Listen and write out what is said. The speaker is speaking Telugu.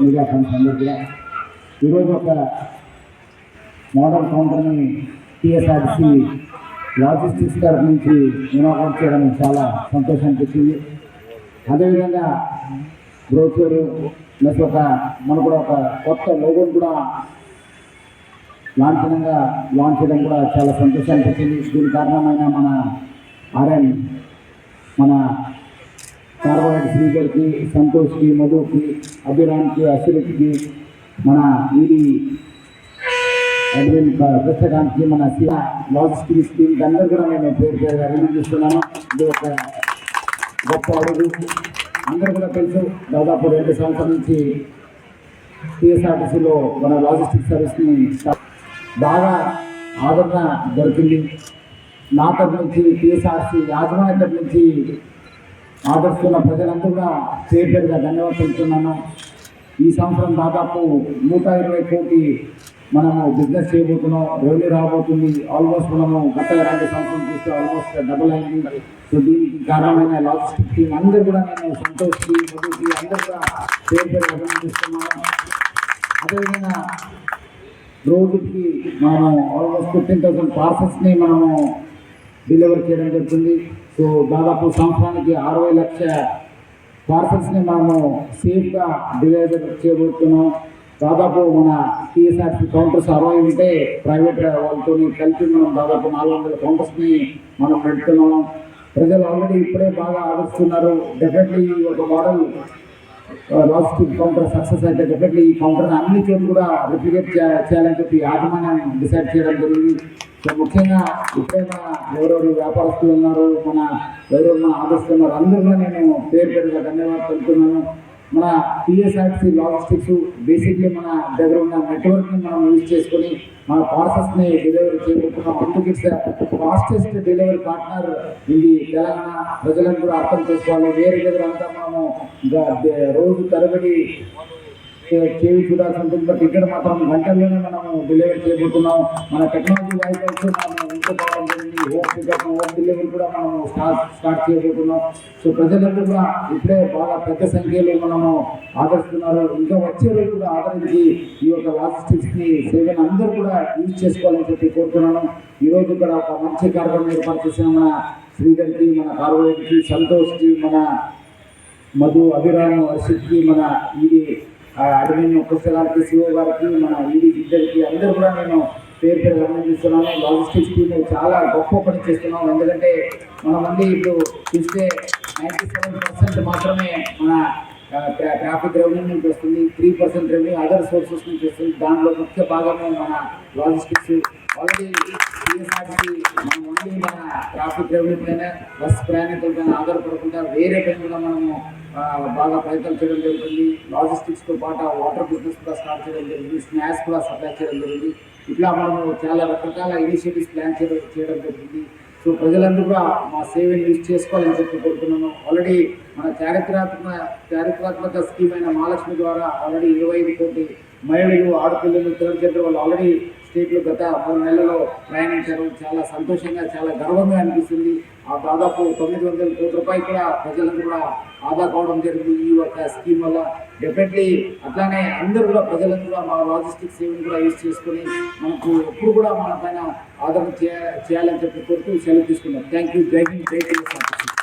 మీడియా ఫ్రెండ్స్ ఈరోజు ఒక మోడల్ కౌంటర్ని టీఎస్ఆర్సీ లాజిస్టిక్స్ తరఫు నుంచి ఇనాగ్రేట్ చేయడం చాలా సంతోషం అనిపించింది. అదేవిధంగా బ్రోచర్ ప్లస్ ఒక మనకు కూడా ఒక కొత్త లోగోని కూడా లాంఛనంగా లాంచ్ చేయడం కూడా చాలా సంతోషం అనిపించింది. దీని కారణమైన మన ఆర్ఎన్ మన కార్బోహైడ్రేట్ శ్రీధర్కి సంతోష్కి మధుకి అభిరామ్కి అశ్వత్కి మన ఈడి అడ్మిన్ కృష్ణకాంత్కి మన శివ లాజిస్టిక్స్ టీమ్ అందరూ కూడా నేను పేరు పేరుగా అభినందిస్తున్నాను ఇది ఒక గొప్ప అడుగు. అందరూ కూడా తెలుసు దాదాపు రెండు సంవత్సరాల నుంచి టీఎస్ఆర్టీసీలో మన లాజిస్టిక్ సర్వీస్ని బాగా ఆదరణ దొరికింది. నా తరపు నుంచి టీఎస్ఆర్సీ యాజమాన్య తరపు నుంచి ఆదరిస్తున్న ప్రజలందరూ కూడా పేరు పేరుగా ధన్యవాదాలు తెలుపుతున్నాను. ఈ సంవత్సరం దాదాపు నూట ఇరవై కోటి మనము బిజినెస్ చేయబోతున్నాం. రెవెన్యూ రాబోతుంది. ఆల్మోస్ట్ మనము గత రెండు సంవత్సరం చూస్తే ఆల్మోస్ట్ డబుల్ అయింది. సో దీనికి కారణమైన లాజిస్టిక్ టీం అందరూ కూడా నేను సంతోష్కి మధుకి అందరూ కూడా పేరు పేరు అభినందిస్తున్నాను. అదేవిధంగా రోజుకి మనము ఆల్మోస్ట్ ఫిఫ్టీన్ థౌసండ్ పార్సల్స్ని మనము డెలివరీ చేయడం జరుగుతుంది. సో దాదాపు సంవత్సరానికి అరవై లక్ష పార్సల్స్ని మనము సేఫ్గా డెలివరీ చేయబోతున్నాం. దాదాపు మన టీఎస్ఆర్సీ కౌంటర్స్ అరవై ఉంటే ప్రైవేట్ వాళ్ళతో కలిపి మనం దాదాపు నాలుగు వందల కౌంటర్స్ని మనం పెడుతున్నాం. ప్రజలు ఆల్రెడీ ఇప్పుడే బాగా ఆదరిస్తున్నారు. డెఫినెట్లీ ఒక మోడల్ లాజిస్టిక్ కౌంటర్ సక్సెస్ అయితే డెఫినెట్లీ ఈ కౌంటర్ అన్ని చోట్ల కూడా రిప్లికేట్ చేయాలని చెప్పి యాజమాన్యం డిసైడ్ చేయడం జరిగింది. సో ముఖ్యంగా ఇప్పుడే మన ఎవరెవరు వ్యాపారస్తులు ఉన్నారు మన ఎవరెవరు మన ఆదర్శులు ఉన్నారు అందరిలో నేను పేరు పేరుగా ధన్యవాదాలు తెలుపుతున్నాను. మన టీఎస్ఆర్సీ లాజిస్టిక్స్ బేసిక్లీ మన దగ్గర ఉన్న నెట్వర్క్ని మనం యూజ్ చేసుకొని మన పార్సల్స్ని డెలివరీ చేయబోతున్నాం అందుకు ఇట్స్ ఫాస్టెస్ట్ డెలివరీ పార్ట్నర్ ఇది తెలంగాణ. ప్రజలను కూడా అర్థం చేసుకోవాలి. వేరే దగ్గర అంతా మనము రోజు తరబడి చేవి చూడాల్సి ఉంటుంది. బట్ ఇక్కడ మాత్రం గంటల్లోనే మనము డెలివరీ చేయబోతున్నాం. మన టెక్నాలజీ వైజ్ అయితే మనము హోమ్ పికప్ హోమ్ డెలివరీ కూడా మనము స్టార్ట్ స్టార్ట్ చేయబోతున్నాం. సో ప్రజలందరూ కూడా ఇప్పుడే బాగా పెద్ద సంఖ్యలో మనము ఆదరిస్తున్నారు. ఇంకా వచ్చే రోజు కూడా ఆదరించి ఈ యొక్క లాజిస్టిక్స్ని సేవను అందరూ కూడా యూజ్ చేసుకోవాలని చెప్పి కోరుతున్నాను. ఈరోజు ఇక్కడ ఒక మంచి కార్యక్రమం ఏర్పాటు చేసిన మన శ్రీధర్కి మన కార్బోరేట్కి సంతోష్కి మన మధు అభిరామ్ వర్షిత్కి మన ఈ అడవిని కృష్ణ శివ గారికి మన ఈడీ ఇద్దరికి అందరూ కూడా నేను పేరు పేరు గమనిస్తున్నాను లాజిస్టిక్స్ టీమ్ చాలా గొప్ప పని చేస్తున్నాం. ఎందుకంటే మన మంది ఇప్పుడు చూస్తే నైంటీ సెవెన్ పర్సెంట్ మాత్రమే మన ట్రాఫిక్ రెవెన్యూ నుంచి వస్తుంది. Three percent revenue other sources నుంచి వస్తుంది. దాంట్లో ముఖ్య భాగమే మన లాజిస్టిక్స్. ఆల్రెడీ టీఎస్ఆర్సీ మనం ఓన్లీ మన ట్రాఫిక్ రెవెన్యూ పైన బస్ ప్రయాణికుల పైన ఆధారపడకుండా వేరే పైన కూడా మనము బాగా ప్రయత్నం చేయడం జరుగుతుంది లాజిస్టిక్స్తో పాటు వాటర్ బిజినెస్ కూడా స్టార్ట్ చేయడం జరిగింది. స్నాక్స్ కూడా సప్లై చేయడం జరిగింది. ఇట్లా మనము చాలా రకరకాల ఇనిషియేటివ్స్ ప్లాన్ చేయడం చేయడం జరిగింది. సో ప్రజలందరూ కూడా మా సేవని యూజ్ చేసుకోవాలని చెప్పి కోరుతున్నాను. ఆల్రెడీ మన చారిత్రాత్మక చారిత్రాత్మక స్కీమ్ అయిన మహాలక్ష్మి ద్వారా ఆల్రెడీ ఇరవై ఐదు కోటి మహిళలు ఆడపిల్లలు థర్డ్ వాళ్ళు ఆల్రెడీ స్టేట్లో గత మూడు నెలల్లో ప్రయాణించారు. చాలా సంతోషంగా చాలా గర్వంగా అనిపిస్తుంది. ఆ దాదాపు తొమ్మిది వందల కోట్ల రూపాయలు కూడా ప్రజలకు కూడా ఆదా కావడం జరిగింది ఈ యొక్క స్కీమ్ వల్ల. డెఫినెట్లీ అట్లానే అందరూ కూడా ప్రజలను కూడా మా లాజిస్టిక్ సేవను కూడా యూజ్ చేసుకొని మనకు ఎప్పుడు కూడా మన పైన ఆదరణ చేయ చేయాలని చెప్పి కోరుతూ సెలవు తీసుకున్నాం థ్యాంక్ యూ జై హింద్ జై హింద్